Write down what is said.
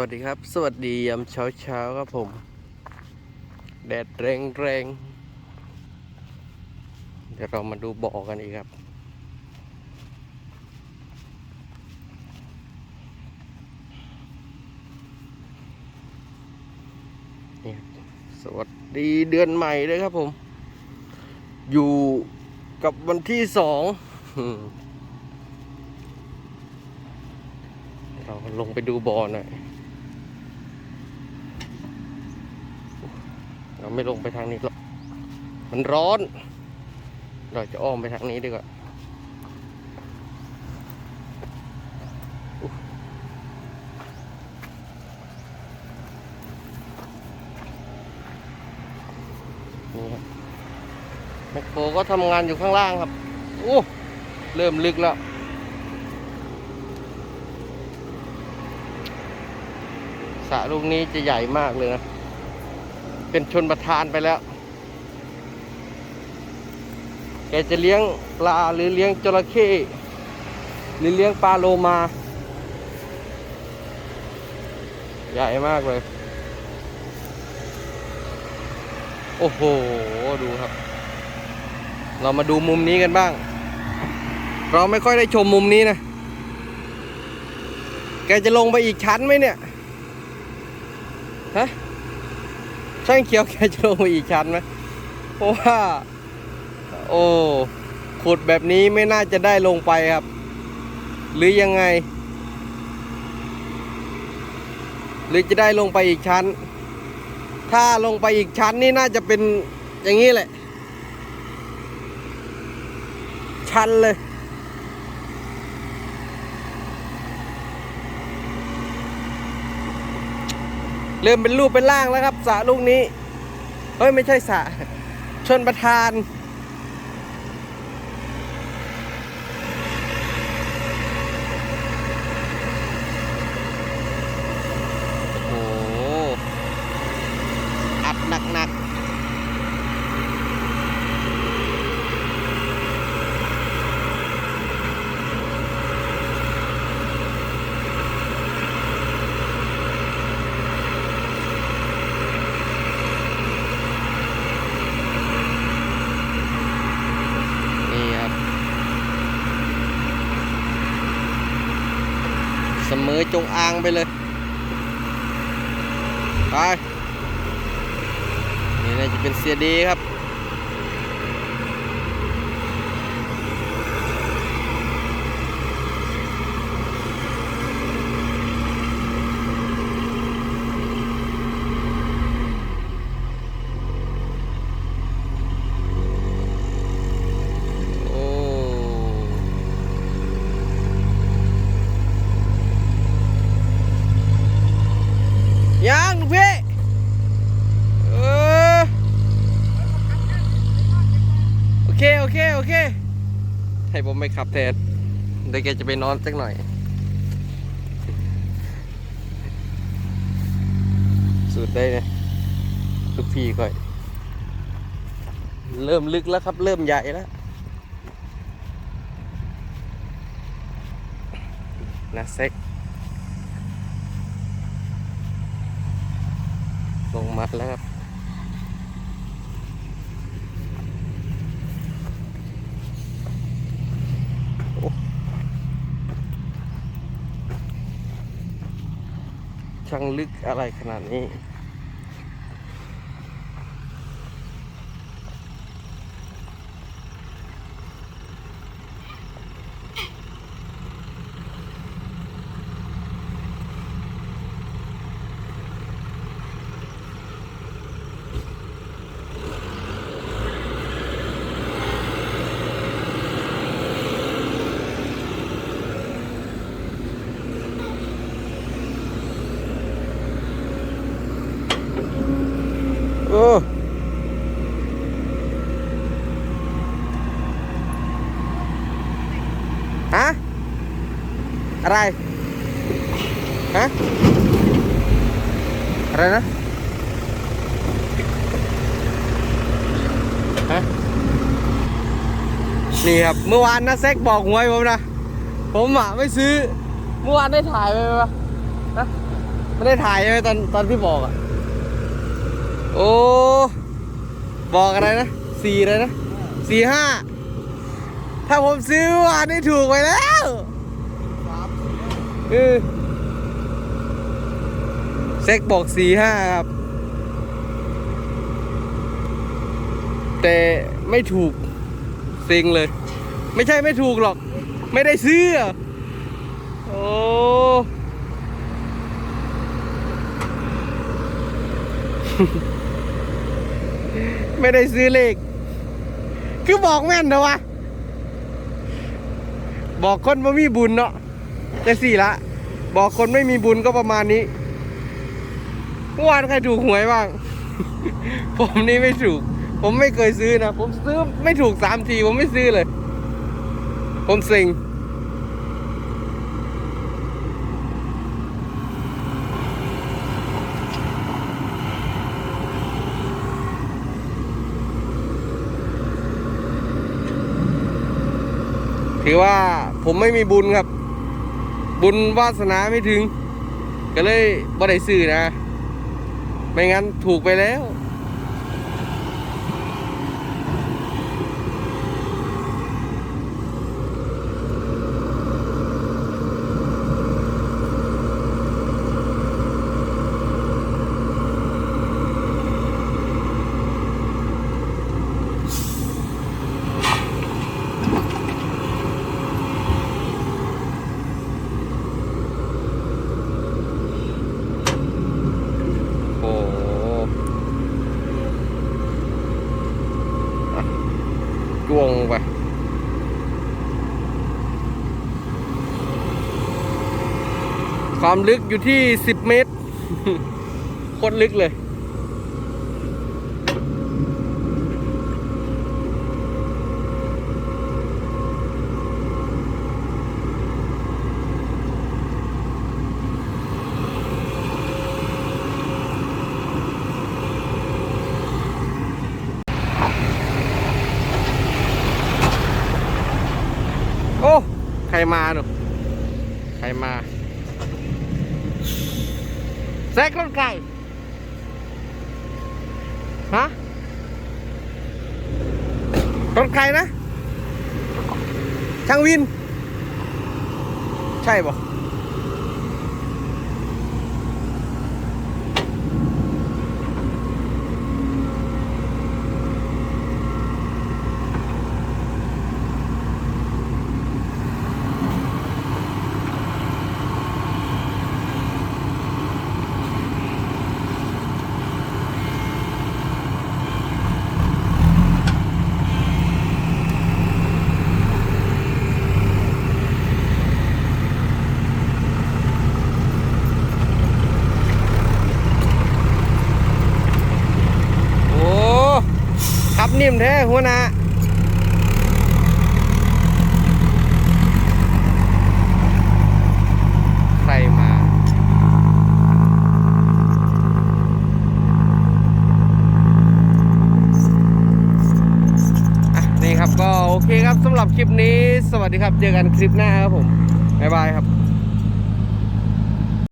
วัสดีครับ สวัสดียามเช้าเช้าครับผม แดดแรงแรงๆเดี๋ยวเรามาดูบ่อกันอีกครับ นี่สวัสดีเดือนใหม่เลยครับผม อยู่กับวันที่สองเราลงไปดูบ่อหน่อย เราไม่ลงไปทางนี้หรอกมันร้อน เราจะอ้อมไปทางนี้ดีกว่านี่ครับแมคโครก็ทำงานอยู่ข้างล่างครับโอ้เริ่มลึกแล้วสระลูกนี้จะใหญ่มากเลยนะ เป็นชนประทานไปแล้ว แกจะเลี้ยงปลาหรือเลี้ยงจระเข้หรือเลี้ยงปลาโลมา ใหญ่มากเลย โอ้โห ดูครับ เรามาดูมุมนี้กันบ้าง เราไม่ค่อยได้ชมมุมนี้นะ แกจะลงไปอีกชั้นไหมเนี่ย ฮะ ช่างเขียวแกจะลงอีกชั้นไหมเพราะว่า โอ้ขุดแบบนี้ไม่น่าจะได้ลงไปครับ หรือยังไง หรือจะได้ลงไปอีกชั้น ถ้าลงไปอีกชั้นนี่น่าจะเป็นอย่างนี้แหละ ชันเลย เริ่มเป็นรูปเป็นร่างแล้วครับสระลูกนี้ เฮ้ย ไม่ใช่สระชนประธาน โอ้โห อัดหนักๆ นี่ครับ เสม อจงอางไปเลย ไป นี่น่าจะเป็นเสียดีครับ งลูกพี่เออโอเค โอเค โอเค ให้ผมไม่ขับแทนเดี๋ยวแกจะไปนอนสักหน่อย สุดได้เนี่ยทุกพี่ก่อย เริ่มลึกแล้วครับ เริ่มใหญ่แล้วนะเซ็ก ลงมัดแล้วครับช่างลึกอะไรขนาดนี้ โอ้ฮะอะไร ฮะ อะไรนะ ฮะ นี่ครับ เมื่อวานนะแซกบอกหวยผมนะ ผมอะไม่ซื้อ เมื่อวานได้ถ่ายไปไปะฮะไม่ได้ถ่ายใช่ไหมตอนตอนที่บอกอะ โอ้ บอกอะไรนะสี่อะไรนะสี่ห้าถ้าผมซื้ออวานนี่ถูกไปแล้วเออเซ็กบอกสี่ห้าครับ แต่ไม่ถูกเซ็งเลย ไม่ใช่ไม่ถูกหรอก ไม่ได้ซื้ออะโอ้ ไม่ได้ซื้อเลข คือบอกแม่นนะวะ บอกคนไม่มีบุญเนาะแต่สี่ละ บอกคนไม่มีบุญก็ประมาณนี้เมื่อวานใครถูกหวยบ้าง ผมนี่ไม่ถูก ผมไม่เคยซื้อนะ ผมซื้อไม่ถูกสามที ผมไม่ซื้อเลย ผมเซ็ง ถือว่าผมไม่มีบุญครับ บุญวาสนาไม่ถึง ก็เลยบ่ได้ซื้อนะ ไม่งั้นถูกไปแล้ว โอ้โหอะ จ้วงไปความลึกอยู่ที่ 10 เมตรโคตรลึกเลย โอ้ ใครมาหนูใครมาแซกรถไก่ฮะรถใครนะ ช่างวิน ใช่ปะโอ้ขับ นิ่มแท้หัวหน้าใครมาอะนี่ครับก็โอเคครับสำหรับคลิปนี้ สวัสดีครับ เจอกันคลิปหน้าครับผม บ๊ายบายครับ